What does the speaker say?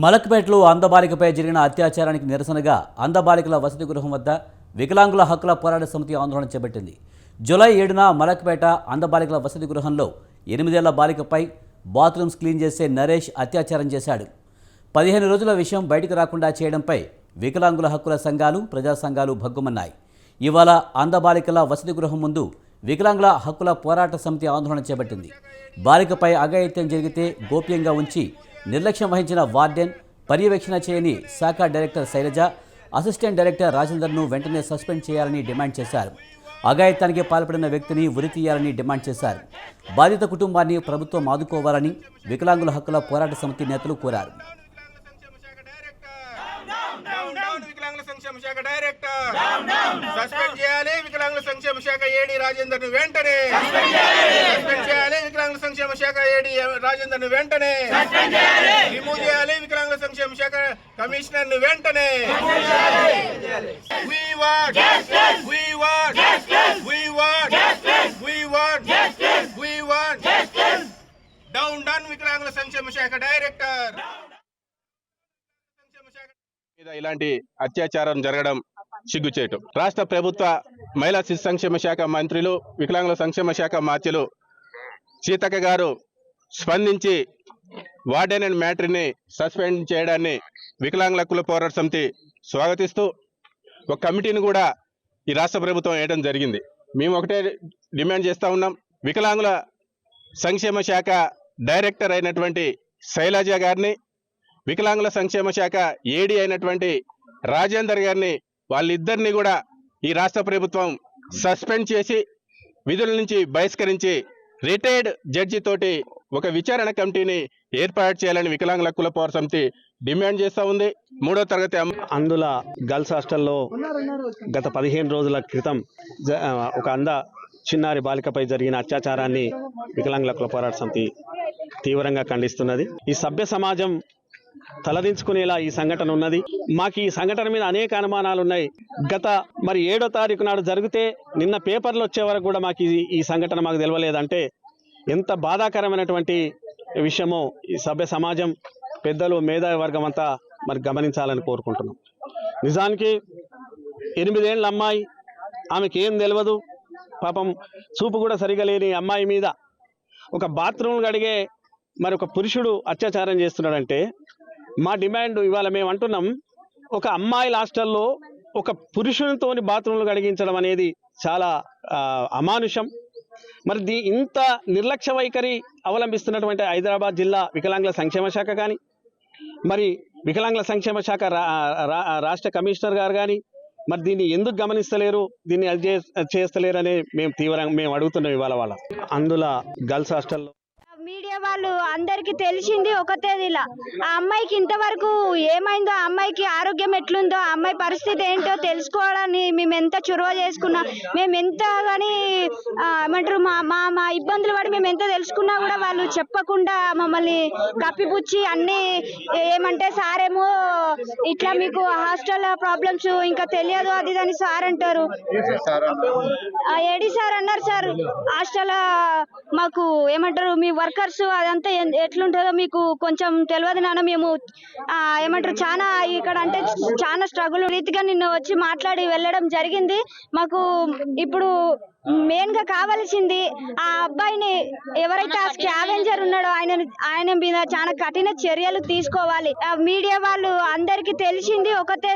మలక్పేటలో అందబాలికపై జరిగిన అత్యాచారానికి నిరసనగా అందబాలికల వసతి గృహం వద్ద వికలాంగుల హక్కుల పోరాట సమితి ఆందోళన చేపట్టింది. జూలై ఏడున మలక్పేట అందబాలికల వసతి గృహంలో ఎనిమిదేళ్ళ బాలికపై బాత్రూమ్స్ క్లీన్ చేసే నరేష్ అత్యాచారం చేశాడు. పదిహేను రోజుల విషయం బయటకు రాకుండా చేయడంపై వికలాంగుల హక్కుల సంఘాలు ప్రజా సంఘాలు భగ్గుమన్నాయి. ఇవాళ అందబాలికల వసతి గృహం ముందు వికలాంగుల హక్కుల పోరాట సమితి ఆందోళన చేపట్టింది. బాలికపై అఘాయిత్యం జరిగితే గోప్యంగా ఉంచి నిర్లక్ష్యం వహించిన వార్డెన్ పర్యవేక్షణ చేయని శాఖ డైరెక్టర్ శైలజ అసిస్టెంట్ డైరెక్టర్ రాజేందర్ను వెంటనే సస్పెండ్ చేయాలని డిమాండ్ చేశారు. అఘాయిత్యానికి పాల్పడిన వ్యక్తిని ఉరి తీయాలని డిమాండ్ చేశారు. బాధిత కుటుంబాన్ని ప్రభుత్వం ఆదుకోవాలని వికలాంగుల హక్కుల పోరాట సమితి నేతలు కోరారు. సంక్షేమ శాఖ డైరెక్టర్. సస్పెండ్ చేయాలి వికలాంగుల సంక్షేమ శాఖ ఏడి రాజేందర్ వెంటనే. సస్పెండ్ చేయాలి. సంక్షేమ శాఖ ఏడి రాజేందర్ను వెంటనే రిమూవ్ చేయాలి. వికలాంగుల సంక్షేమ శాఖ కమిషనర్ను వెంటనే We want We want We want We want We want down down వికలాంగుల సంక్షేమ శాఖ డైరెక్టర్. మీద ఇలాంటి అత్యాచారం జరగడం సిగ్గుచేటు. రాష్ట్ర ప్రభుత్వ మహిళా శిశు సంక్షేమ శాఖ మంత్రులు వికలాంగుల సంక్షేమ శాఖ మాత్యులు సీతక్క గారు స్పందించి వార్డెన్ అండ్ మ్యాటర్ని సస్పెండ్ చేయడాన్ని వికలాంగుల కుల పోరాట సమితి స్వాగతిస్తూ ఒక కమిటీని కూడా ఈ రాష్ట్ర ప్రభుత్వం వేయడం జరిగింది. మేము ఒకటే డిమాండ్ చేస్తూ ఉన్నాం. వికలాంగుల సంక్షేమ శాఖ డైరెక్టర్ అయినటువంటి శైలజ గారిని వికలాంగుల సంక్షేమ శాఖ ఏడీ అయినటువంటి రాజేందర్ గారిని వాళ్ళిద్దరిని కూడా ఈ రాష్ట్ర ప్రభుత్వం సస్పెండ్ చేసి విధుల నుంచి బహిష్కరించి రిటైర్డ్ జడ్జి తోటి ఒక విచారణ కమిటీని ఏర్పాటు చేయాలని వికలాంగుల కుల పౌర సమితి డిమాండ్ చేస్తూ ఉంది. మూడో తరగతి అందుల గర్ల్స్ హాస్టల్లో గత పదిహేను రోజుల క్రితం ఒక అంద చిన్నారి బాలికపై జరిగిన అత్యాచారాన్ని వికలాంగుల కుల పోరాట సమితి తీవ్రంగా ఖండిస్తున్నది. ఈ సభ్య సమాజం తలదించుకునేలా ఈ సంఘటన ఉన్నది. మాకు ఈ సంఘటన మీద అనేక అనుమానాలు ఉన్నాయి. గత మరి ఏడో తారీఖు నాడు జరిగితే నిన్న పేపర్లు వచ్చే వరకు కూడా మాకు ఈ- ఈ సంఘటన మాకు తెలియలేదంటే ఎంత బాధాకరమైనటువంటి విషయమో ఈ సభ్య సమాజం పెద్దలు మేధావి వర్గం అంతా మరి గమనించాలని కోరుకుంటున్నాం. నిజానికి ఎనిమిదేళ్ళ అమ్మాయి ఆమెకి ఏం తెలియదు పాపం చూపు కూడా సరిగా లేని అమ్మాయి మీద ఒక బాత్రూమ్ కడిగే మరి ఒక పురుషుడు అత్యాచారం చేస్తున్నాడంటే మా డిమాండ్ ఇవాళ మేము అంటున్నాం ఒక అమ్మాయిల హాస్టల్లో ఒక పురుషునితోని బాత్రూమ్లు కడిగించడం అనేది చాలా అమానుషం. మరి దీ ఇంత నిర్లక్ష్య వైఖరి అవలంబిస్తున్నటువంటి హైదరాబాద్ జిల్లా వికలాంగుల సంక్షేమ శాఖ కానీ మరి వికలాంగుల సంక్షేమ శాఖ రాష్ట్ర కమిషనర్ గారు కానీ మరి దీన్ని ఎందుకు గమనిస్తలేరు? దీన్ని అది చేస్తలేరు అని మేము తీవ్రంగా మేము అడుగుతున్నాం ఇవాళ వాళ్ళ. అందులో గర్ల్స్ హాస్టల్లో వాళ్ళు అందరికి తెలిసింది ఒకటేదిలా ఆ అమ్మాయికి ఇంతవరకు ఏమైందో ఆ అమ్మాయికి ఆరోగ్యం ఎట్లుందో ఆ అమ్మాయి పరిస్థితి ఏంటో తెలుసుకోవడానికి మేము ఎంత చొరవ చేసుకున్నా మేము ఎంత కానీ ఏమంటారు మా మా మా ఇబ్బందులు పడి మేము ఎంత తెలుసుకున్నా కూడా వాళ్ళు చెప్పకుండా మమ్మల్ని కప్పిపుచ్చి అన్ని ఏమంటే సారేమో ఇట్లా మీకు హాస్టల్ ప్రాబ్లమ్స్ ఇంకా తెలియదు అది ఇది అని సార్ అంటారు. ఏడి సార్ అన్నారు సార్ హాస్టల్ మాకు ఏమంటారు మీ వర్కర్స్ అదంతా ఎట్లుంటుందో మీకు కొంచెం తెలియదు నాన్న. మేము ఏమంటారు చాలా ఇక్కడ అంటే చాలా స్ట్రగుల్ రీతిగా నిన్న వచ్చి మాట్లాడి వెళ్ళడం జరిగింది. మాకు ఇప్పుడు మెయిన్గా కావాల్సింది ఆ అబ్బాయిని ఎవరైతే ఆ స్కావెంజర్ ఉన్నాడో ఆయన ఆయన మీద చాలా కఠిన చర్యలు తీసుకోవాలి. ఆ మీడియా వాళ్ళు అందరికీ తెలిసింది ఒకతే